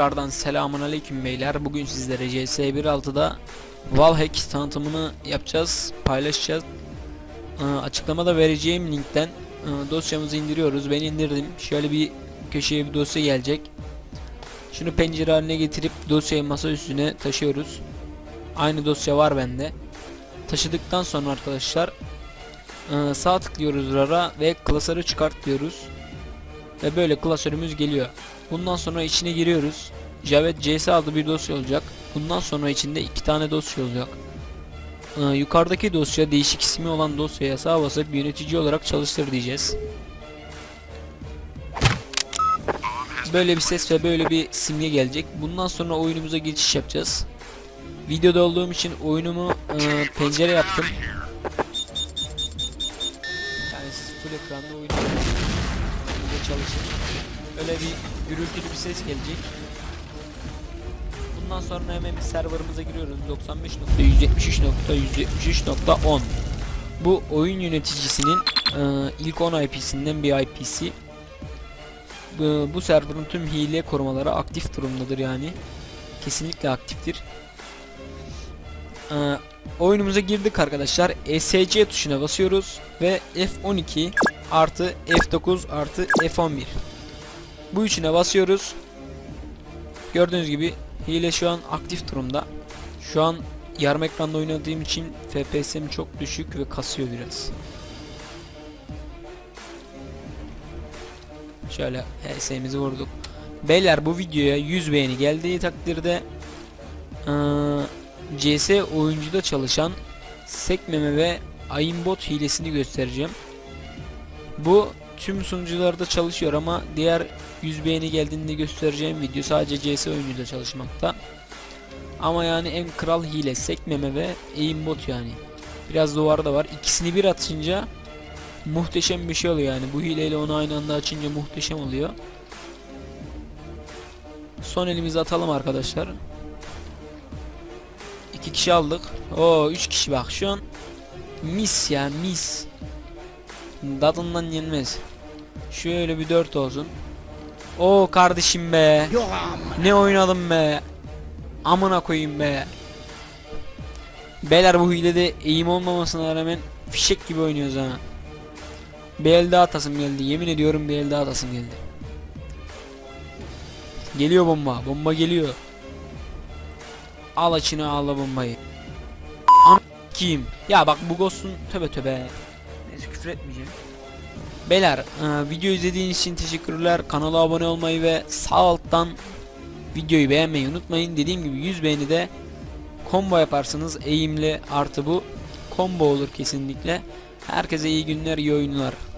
Tekrardan selamun aleyküm beyler. Bugün sizlere CS 1.6'da Valhex tanıtımını yapacağız, paylaşacağız. Ee, açıklamada vereceğim linkten e, dosyamızı indiriyoruz. Ben indirdim. Şöyle bir köşeye bir dosya gelecek. Şunu pencere haline getirip dosyayı masa üstüne taşıyoruz. Aynı dosya var bende. Taşıdıktan sonra arkadaşlar e, sağ tıklıyoruz rara ve klasörü çıkart diyoruz. Ve böyle klasörümüz geliyor. Bundan sonra içine giriyoruz. Javet CS adlı bir dosya olacak. Bundan sonra içinde iki tane dosya olacak. Ee, yukarıdaki dosya değişik ismi olan dosyaya sağ basıp yönetici olarak çalıştır diyeceğiz. Böyle bir ses ve böyle bir simge gelecek. Bundan sonra oyunumuza geçiş yapacağız. Videoda olduğum için oyunumu e, pencere yaptım. Yani siz full ekranda oyunu çalışır. Öyle bir gürültülü bir ses gelecek. Bundan sonra hemen bir serverımıza giriyoruz. 95.173.173.10 Bu oyun yöneticisinin e, ilk 10 IP'sinden bir IP'si. Bu, bu serverın tüm hile korumaları aktif durumdadır yani. Kesinlikle aktiftir. E, oyunumuza girdik arkadaşlar. ESC tuşuna basıyoruz ve F12 artı F9 artı F11 bu üçüne basıyoruz gördüğünüz gibi hile şu an aktif durumda şu an yarım ekranda oynadığım için FPS'im çok düşük ve kasıyor biraz şöyle HS'mizi vurduk beyler bu videoya 100 beğeni geldiği takdirde eee, CS oyuncuda çalışan sekmeme ve aimbot hilesini göstereceğim bu tüm sunucularda çalışıyor ama diğer 100 beğeni geldiğinde göstereceğim video sadece CS oyuncuda çalışmakta. Ama yani en kral hile sekmeme ve aimbot yani. Biraz duvar da var. İkisini bir atınca muhteşem bir şey oluyor yani. Bu hileyle onu aynı anda açınca muhteşem oluyor. Son elimizi atalım arkadaşlar. İki kişi aldık. Oo üç kişi bak şu an mis ya mis. Dadından yenmez. Şöyle bir 4 olsun. O kardeşim be. Ne oynadım be. Amına koyayım be. Beyler bu hilede eğim olmamasına rağmen fişek gibi oynuyoruz ha. Bir el daha atasım geldi. Yemin ediyorum bir el daha atasım geldi. Geliyor bomba. Bomba geliyor. Al açını al bombayı. Kim? Ya bak bu Ghost'un töbe töbe. Neyse küfür etmeyeceğim. Beyler e, video izlediğiniz için teşekkürler. Kanala abone olmayı ve sağ alttan videoyu beğenmeyi unutmayın. Dediğim gibi 100 beğeni de combo yaparsınız. Eğimli artı bu combo olur kesinlikle. Herkese iyi günler, iyi oyunlar.